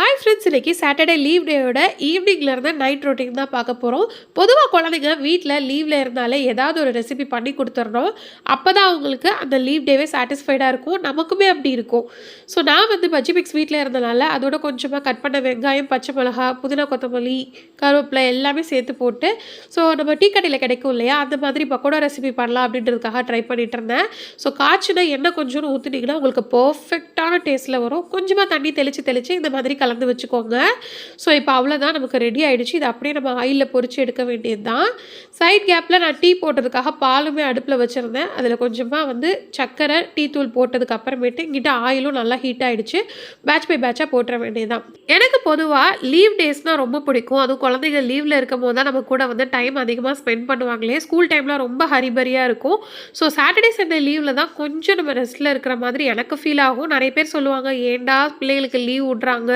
Hi friends இன்னைக்கு Saturday leave டேயோட ஈவினிங்லேருந்து நைட் ரொட்டீன் தான் பார்க்க போகிறோம் பொதுவாக குழந்தைங்க வீட்டில் லீவில் இருந்தாலே ஏதாவது ஒரு ரெசிபி பண்ணி கொடுத்துட்றோம் அப்போ தான் அவங்களுக்கு அந்த லீவ் டேவே சாட்டிஸ்ஃபைடாக இருக்கும். நமக்குமே அப்படி இருக்கும். ஸோ நான் வந்து பஜ்ஜி மிக்ஸ் வீட்டில் இருந்தனால அதோட கொஞ்சமாக கட் பண்ண வெங்காயம் பச்சை மிளகா புதினா கொத்தமல்லி கருவேப்பிலை எல்லாமே சேர்த்து போட்டு ஸோ நம்ம டீ கடையில் கிடைக்கும் இல்லையா? அந்த மாதிரி பக்கோடா ரெசிபி பண்ணலாம் அப்படின்றதுக்காக ட்ரை பண்ணிகிட்டு இருந்தேன். ஸோ காய்ச்சினா எண்ணெய் கொஞ்சோன்னு ஊற்றுனீங்கன்னா உங்களுக்கு பர்ஃபெக்ட் பர்ஃபெக்டான டேஸ்ட்டில் வரும். கொஞ்சமாக தண்ணி தெளித்து தெளித்து இந்த மாதிரி கலந்து வச்சுக்கோங்க. ஸோ இப்போ அவ்வளோதான் நமக்கு ரெடி ஆகிடுச்சு இது அப்படியே நம்ம ஆயிலில் பொறிச்சு எடுக்க வேண்டியது தான் சைட் கேப்பில் நான் டீ போட்டதுக்காக பாலுமே அடுப்பில் வச்சுருந்தேன். அதில் கொஞ்சமாக வந்து சர்க்கரை டீ தூள் போட்டதுக்கு அப்புறமேட்டு இங்கிட்ட ஆயிலும் நல்லா ஹீட் ஆகிடுச்சு பேட்ச் பை பேட்சாக போட்டுற வேண்டியது தான் எனக்கு பொதுவாக லீவ் டேஸ்னால் ரொம்ப பிடிக்கும். அதுவும் குழந்தைங்க லீவில் இருக்கும் போது தான் நம்ம கூட வந்து டைம் அதிகமாக ஸ்பெண்ட் பண்ணுவாங்களே. ஸ்கூல் டைமில் ரொம்ப ஹரிபரியாக இருக்கும். ஸோ சாட்டர்டே சண்டே லீவில் தான் கொஞ்சம் நம்ம ரெஸ்ட்டில் இருக்கிற மாதிரி எனக்கு ஃபீல் ஆகும். நிறைய பேர் சொல்லுவாங்க ஏன்டா பிள்ளைகளுக்கு லீவ் விட்றாங்க?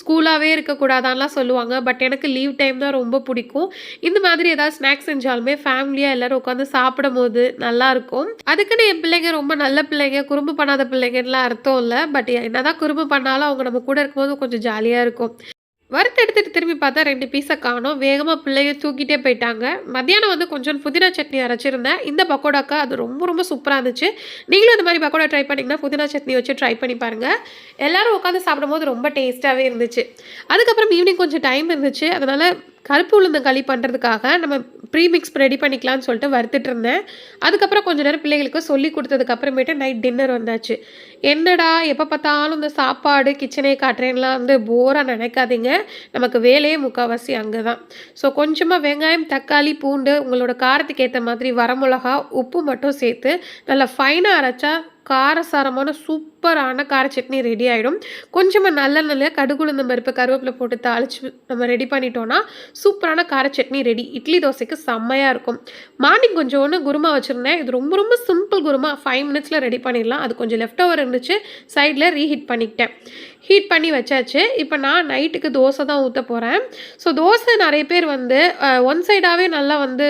ஸ்கூலாகவே இருக்கக்கூடாதான்லாம் சொல்லுவாங்க. பட் எனக்கு லீவ் டைம் தான் ரொம்ப பிடிக்கும். இந்த மாதிரி ஏதாவது ஸ்நாக்ஸ் செஞ்சாலுமே ஃபேமிலியாக எல்லோரும் உட்காந்து சாப்பிடும் போது நல்லாயிருக்கும். அதுக்குன்னு என் பிள்ளைங்க ரொம்ப நல்ல பிள்ளைங்க குறும்பு பண்ணாத பிள்ளைங்கலாம் அர்த்தம் இல்லை. பட் என்னதான் குறும்பு பண்ணாலும் அவங்க நம்ம கூட இருக்கும்போது கொஞ்சம் ஜாலியாக இருக்கும். வறுத்து எடுத்துகிட்டு திரும்பி பார்த்தா ரெண்டு பீஸை காணும். வேகமாக பிள்ளைய தூக்கிட்டே போயிட்டாங்க. மத்தியானம் வந்து கொஞ்சம் புதினா சட்னி அரைச்சிருந்தேன். இந்த பக்கோடாக்கா அது ரொம்ப ரொம்ப சூப்பராக இருந்துச்சு. நீங்களும் இந்த மாதிரி பக்கோடா ட்ரை பண்ணிங்கன்னா புதினா சட்னி வச்சு ட்ரை பண்ணி பாருங்கள் எல்லாரும் உட்காந்து சாப்பிடும்போது ரொம்ப டேஸ்ட்டாகவே இருந்துச்சு. அதுக்கப்புறம் ஈவினிங் கொஞ்சம் டைம் இருந்துச்சு. அதனால் கருப்பு உளுந்தங்களி பண்ணுறதுக்காக நம்ம ப்ரீ மிக்ஸ் ரெடி பண்ணிக்கலாம்னு சொல்லிட்டு வறுத்துட்டு இருந்தேன். அதுக்கப்புறம் கொஞ்ச நேரம் பிள்ளைகளுக்கு சொல்லி கொடுத்ததுக்கப்புறமேட்டு நைட் டின்னர் வந்தாச்சு. என்னடா எப்போ பார்த்தாலும் இந்த சாப்பாடு கிச்சனே காட்டுறேன்லாம் வந்து போராக நினைக்காதீங்க. நமக்கு வேலையே முக்கால்வாசி அங்கே தான் ஸோ கொஞ்சமாக வெங்காயம் தக்காளி பூண்டு உங்களோட காரத்துக்கு ஏற்ற மாதிரி வரமிளகா உப்பு மட்டும் சேர்த்து நல்லா ஃபைனாக அரைச்சா காரசாரமான சூப்பரான கார சட்னி ரெடி ஆகிடும் கொஞ்சமாக நல்ல நல்ல கடுகுளுந்த பருப்பு கருவேப்பிலை போட்டு தாளிச்சு நம்ம ரெடி பண்ணிட்டோன்னா சூப்பரான கார சட்னி ரெடி இட்லி தோசைக்கு செம்மையாக இருக்கும். மார்னிங் கொஞ்சம் ஒன்று குருமா வச்சுருந்தேன். இது ரொம்ப ரொம்ப சிம்பிள் குருமா. ஃபைவ் மினிட்ஸில் ரெடி பண்ணிடலாம். அது கொஞ்சம் லெஃப்ட் ஓவர் இருந்துச்சு. சைடில் ரீஹீட் பண்ணிக்கிட்டேன். ஹீட் பண்ணி வச்சாச்சு. இப்போ நான் நைட்டுக்கு தோசை தான் ஊற்ற போகிறேன் ஸோ தோசை நிறைய பேர் வந்து ஒன் சைடாகவே நல்லா வந்து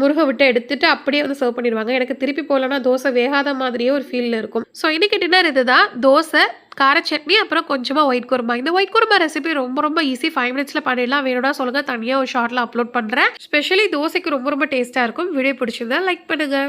முருகை விட்டு எடுத்துட்டு அப்படியே வந்து சர்வ் பண்ணிடுவாங்க. எனக்கு திருப்பி போகலன்னா தோசை வேகாத மாதிரியே ஒரு ஃபீலில் இருக்கும். ஸோ இன்னைக்கு டின்னர் இதுதான். தோசை கார சட்னி அப்புறம் கொஞ்சமாக ஒயிட் குருமா. இந்த ஒயிட் குருமா ரெசிபி ரொம்ப ரொம்ப ஈஸி ஃபைவ் மினிட்ஸில் பண்ணிடலாம். வேணும்னா சொல்லுங்கள் தனியாக ஒரு ஷார்ட்டில் அப்லோட் பண்ணுறேன் ஸ்பெஷலி தோசைக்கு ரொம்ப ரொம்ப டேஸ்ட்டாக இருக்கும். வீடியோ பிடிச்சிருந்தா லைக் பண்ணுங்கள்